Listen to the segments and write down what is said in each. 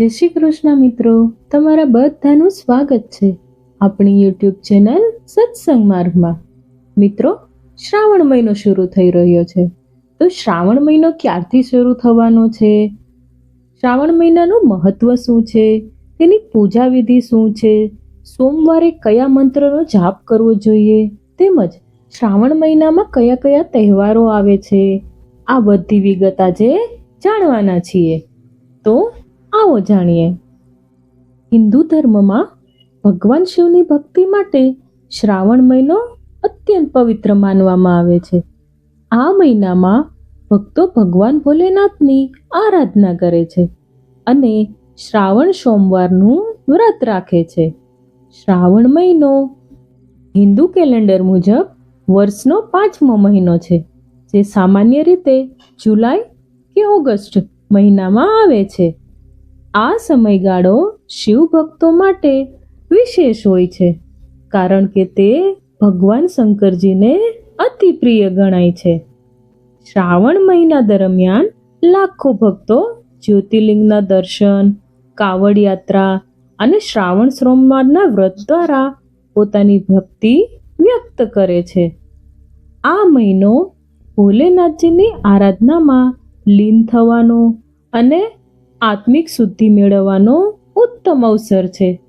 જય શ્રી કૃષ્ણ મિત્રો. તમારા બધાનું સ્વાગત છે આપણી યુટ્યુબ ચેનલ સત્સંગ માર્ગમાં. મિત્રો, શ્રાવણ મહિનો શરૂ થઈ રહ્યો છે. તો શ્રાવણ મહિનો ક્યારથી શરૂ થવાનો છે? શ્રાવણ મહિનાનું મહત્વ શું છે? તેની પૂજા વિધિ શું છે? સોમવારે કયા મંત્રનો જાપ કરવો જોઈએ? તેમજ શ્રાવણ મહિનામાં કયા કયા તહેવારો આવે છે? આ બધી વિગત આજે જાણવાના છીએ. તો આવો જાણીએ. હિન્દુ ધર્મમાં ભગવાન શિવની ભક્તિ માટે શ્રાવણ મહિનો અત્યંત પવિત્ર માનવામાં આવે છે. આ મહિનામાં ભક્તો ભગવાન ભોલેનાથની આરાધના કરે છે અને શ્રાવણ સોમવારનું વ્રત રાખે છે. શ્રાવણ મહિનો હિન્દુ કેલેન્ડર મુજબ વર્ષનો પાંચમો મહિનો છે, જે સામાન્ય રીતે જુલાઈ કે ઓગસ્ટ મહિનામાં આવે છે. આ સમયગાળો શિવ ભક્તો માટે વિશેષ હોય છે, કારણ કે તે ભગવાન શંકરજીને અતિ પ્રિય ગણાય છે. શ્રાવણ મહિના દરમિયાન લાખો ભક્તો જ્યોતિર્લિંગના દર્શન, કાવડ યાત્રા અને શ્રાવણ સોમવારના વ્રત દ્વારા પોતાની ભક્તિ વ્યક્ત કરે છે. આ મહિનો ભોલેનાથજીની આરાધનામાં લીન થવાનો અને આત્મિક શુદ્ધિ મેળવવાનો ઉત્તમ અવસર છે.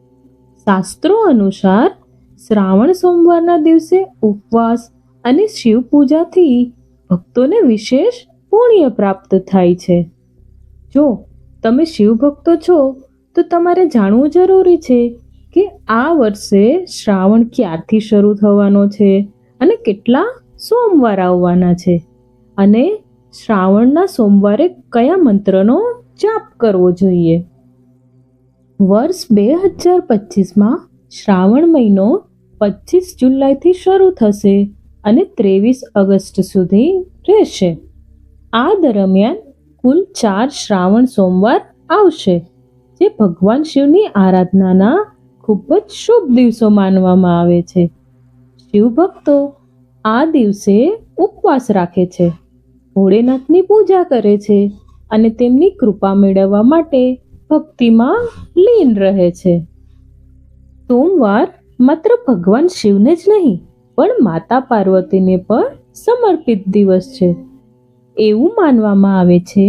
શાસ્ત્રો અનુસાર શ્રાવણ સોમવારના દિવસે ઉપવાસ અને શિવ પૂજાથી ભક્તોને વિશેષ પુણ્ય પ્રાપ્ત થાય છે. જો તમે શિવ ભક્તો છો, તો તમારે જાણવું જરૂરી છે કે આ વર્ષે શ્રાવણ ક્યારથી શરૂ થવાનો છે અને કેટલા સોમવાર આવવાના છે અને શ્રાવણના સોમવારે કયા મંત્રનો જાપ કરવો જોઈએ. વર્ષ બે હજાર પચીસમાં શ્રાવણ મહિનો પચીસ જુલાઈથી શરૂ થશે અને ત્રેવીસ ઓગસ્ટ સુધી રહેશે. આ દરમિયાન કુલ ચાર શ્રાવણ સોમવાર આવશે, જે ભગવાન શિવની આરાધનાના ખૂબ જ શુભ દિવસો માનવામાં આવે છે. શિવ ભક્તો આ દિવસે ઉપવાસ રાખે છે. ભોળેનાથની પૂજા કરે છે. અને તેમની કૃપા મેળવવા માટે ભક્તિમાં લીન રહે છે. સોમવાર માત્ર ભગવાન શિવને જ નહીં, પણ માતા પાર્વતીને પણ સમર્પિત દિવસ છે. એવું માનવામાં આવે છે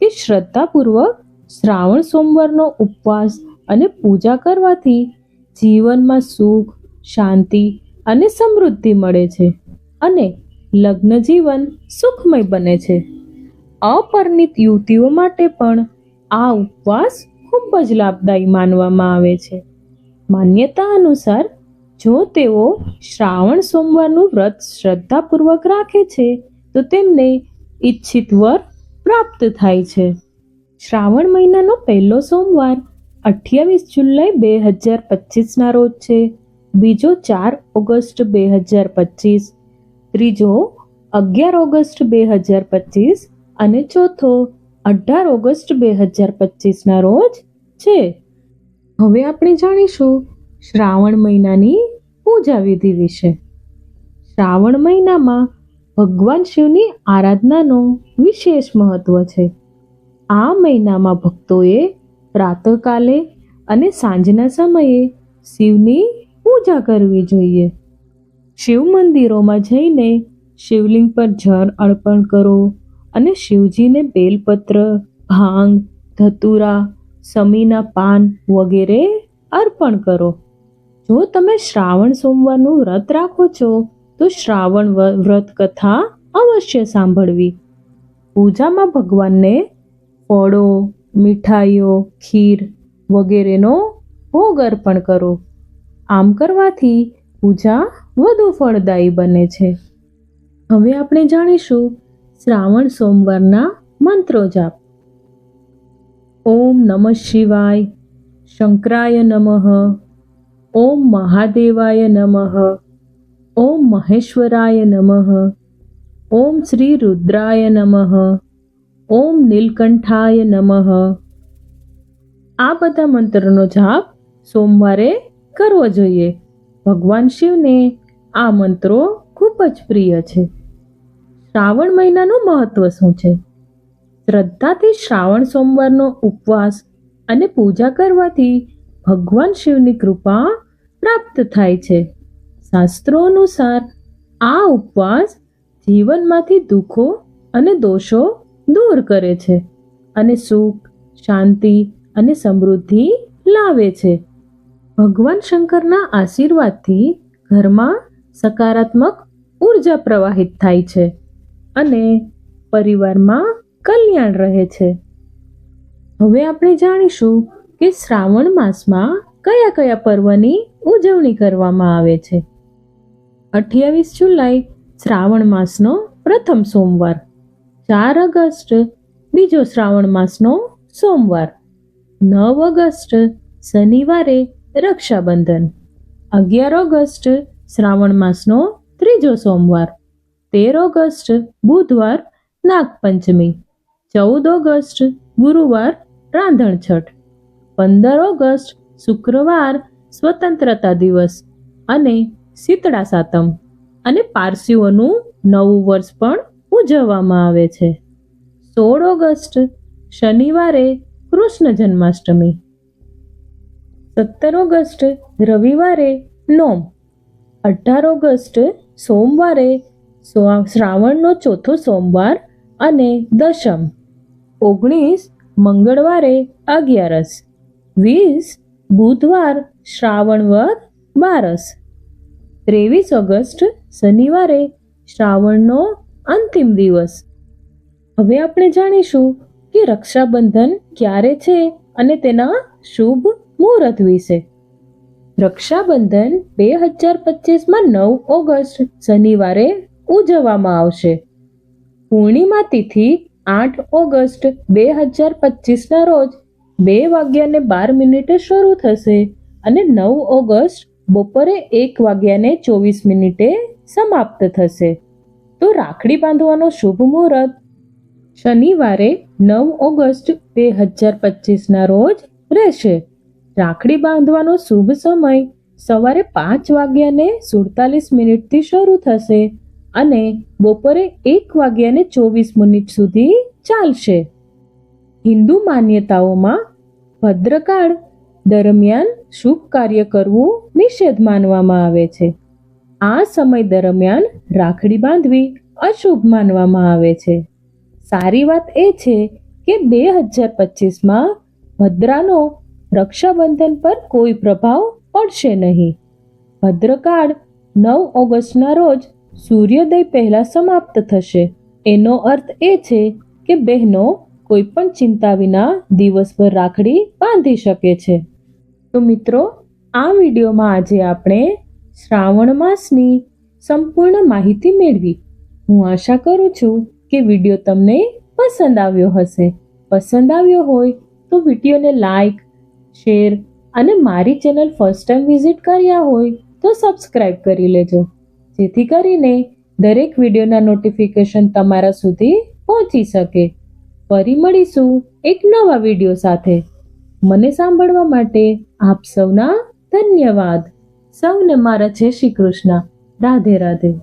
કે શ્રદ્ધાપૂર્વક શ્રાવણ સોમવારનો ઉપવાસ અને પૂજા કરવાથી જીવનમાં સુખ, શાંતિ અને સમૃદ્ધિ મળે છે અને લગ્ન જીવન સુખમય બને છે. અપરિણિત યુવતીઓ માટે પણ આ ઉપવાસ ખૂબ જ લાભદાયી માનવામાં આવે છે. માન્યતા અનુસાર, જો તેઓ શ્રાવણ સોમવારનું વ્રત શ્રદ્ધાપૂર્વક રાખે છે, તો તેમને ઈચ્છિત વર પ્રાપ્ત થાય છે. શ્રાવણ મહિનાનો પહેલો સોમવાર, અઠ્યાવીસ જુલાઈ બે હજાર પચીસના રોજ છે. બીજો ચાર ઓગસ્ટ બે હજાર પચીસ, ત્રીજો અગિયાર ઓગસ્ટ બે હજાર પચીસ અને ચોથો, અઢાર ઓગસ્ટ બે હજાર પચીસના રોજ છે. હવે આપણે જાણીશું શ્રાવણ મહિનાની પૂજા વિધિ વિશે. શ્રાવણ મહિનામાં ભગવાન શિવની આરાધનાનો વિશેષ મહત્વ છે. આ મહિનામાં ભક્તોએ પ્રાતઃકાલે અને સાંજના સમયે શિવની પૂજા કરવી જોઈએ. શિવ મંદિરોમાં જઈને શિવલિંગ પર જળ અર્પણ કરો અને શિવજીને બેલપત્ર, ભાંગ, ધતુરા, સમીના પાન વગેરે અર્પણ કરો. જો તમે શ્રાવણ સોમવારનું વ્રત રાખો છો, તો શ્રાવણ વ્રત કથા અવશ્ય સાંભળવી. પૂજામાં ભગવાનને ફળો, મીઠાઈઓ, ખીર વગેરેનો ભોગ અર્પણ કરો. આમ કરવાથી પૂજા વધુ ફળદાયી બને છે. હવે આપણે જાણીશું શ્રાવણ સોમવારના મંત્રો જાપ. ઓમ નમઃ શિવાય, શંકરાય નમઃ, ઓમ મહાદેવાય નમઃ, ઓમ મહેશ્વરાય નમઃ, ઓમ શ્રી રુદ્રાય નમઃ, ઓમ નીલકંઠાય નમઃ. આ બધા મંત્રનો જાપ સોમવારે કરવો જોઈએ. ભગવાન શિવને આ મંત્રો ખૂબ જ પ્રિય છે. શ્રાવણ મહિનાનું મહત્વ શું છે? શ્રદ્ધાથી શ્રાવણ સોમવારનો ઉપવાસ અને પૂજા કરવાથી ભગવાન શિવની કૃપા પ્રાપ્ત થાય છે. શાસ્ત્રો અનુસાર આ ઉપવાસ જીવનમાંથી દુઃખો અને દોષો દૂર કરે છે અને સુખ, શાંતિ અને સમૃદ્ધિ લાવે છે. ભગવાન શંકરના આશીર્વાદથી ઘરમાં સકારાત્મક ઊર્જા પ્રવાહિત થાય છે. અને પરિવારમાં કલ્યાણ રહે છે. હવે આપણે જાણીશું કે શ્રાવણ માસમાં કયા કયા પર્વની ઉજવણી કરવામાં આવે છે. અઠ્યાવીસ જુલાઈ શ્રાવણ માસનો પ્રથમ સોમવાર. ચાર ઓગસ્ટ બીજો શ્રાવણ માસનો સોમવાર. નવ ઓગસ્ટ શનિવારે રક્ષાબંધન. અગિયાર ઓગસ્ટ શ્રાવણ માસનો ત્રીજો સોમવાર. તેર ઓગસ્ટ, બુધવાર, નાગપંચમી. ચૌદ ઓગસ્ટ, ગુરુવાર, રાંધણ છઠ. પંદર ઓગસ્ટ, શુક્રવાર, સ્વતંત્રતા દિવસ અને શીતળા સાતમ. અને પારસીઓનું નવું વર્ષ પણ ઉજવવામાં આવે છે. સોળ ઓગસ્ટ, શનિવારે કૃષ્ણ જન્માષ્ટમી. સત્તર ઓગસ્ટ, રવિવારે નોમ. અઢાર ઓગસ્ટ, સોમવારે શ્રાવણનો ચોથો સોમવાર અને દશમ. ઓગણીસ મંગળવારે અગિયારસ. વીસ બુધવાર શ્રાવણવર બારસ. ત્રેવીસ ઓગસ્ટ શનિવારે શ્રાવણનો અંતિમ દિવસ. હવે આપણે જાણીશું કે રક્ષાબંધન ક્યારે છે અને તેના શુભ મુહૂર્ત વિશે. રક્ષાબંધન બે હજાર પચીસમાં નવ ઓગસ્ટ શનિવારે ઉજવવામાં આવશે. પૂર્ણિમા તિથિ આઠ ઓગસ્ટ બે હજાર પચીસના રોજ બે વાગ્યાને બાર મિનિટે શરૂ થશે અને નવ ઓગસ્ટ બપોરે એક વાગ્યાને ચોવીસ મિનિટે સમાપ્ત થશે. તો રાખડી બાંધવાનો શુભ મુહૂર્ત. શનિવારે નવ ઓગસ્ટ બે હજાર પચીસના રોજ રહેશે. રાખડી બાંધવાનો શુભ સમય સવારે પાંચ વાગ્યાને સુડતાલીસ મિનિટથી શરૂ થશે અને બપોરે એક વાગ્યાને ચોવીસ મિનિટ સુધી ચાલશે. હિન્દુ માન્યતાઓમાં ભદ્રકાળ દરમિયાન શુભ કાર્ય કરવું નિષેધ માનવામાં આવે છે. આ સમય દરમિયાન રાખડી બાંધવી અશુભ માનવામાં આવે છે. સારી વાત એ છે કે બે હજાર પચીસમાં ભદ્રાનો રક્ષાબંધન પર કોઈ પ્રભાવ પડશે નહીં. ભદ્રકાળ નવ ઓગસ્ટના રોજ સૂર્યોદય પહેલાં સમાપ્ત થશે. એનો અર્થ એ છે કે બહેનો કોઈ પણ ચિંતા વિના દિવસભર રાખડી બાંધી શકે છે. તો મિત્રો, આ વિડીયોમાં આજે આપણે શ્રાવણ માસની સંપૂર્ણ માહિતી મેળવી. હું આશા કરું છું કે વીડિયો તમને પસંદ આવ્યો હશે. પસંદ આવ્યો હોય તો વિડીયોને લાઈક, શેર અને મારી ચેનલ ફર્સ્ટ ટાઈમ વિઝિટ કર્યા હોય તો સબસ્ક્રાઈબ કરી લેજો. જેથી કરીને દરેક વિડીયોના નોટિફિકેશન તમારા સુધી પહોંચી શકે. ફરી મળીશું એક નવા વીડિયો સાથે. મને સાંભળવા માટે આપ સૌના ધન્યવાદ. સૌને મારા જય શ્રી કૃષ્ણ. રાધે રાધે.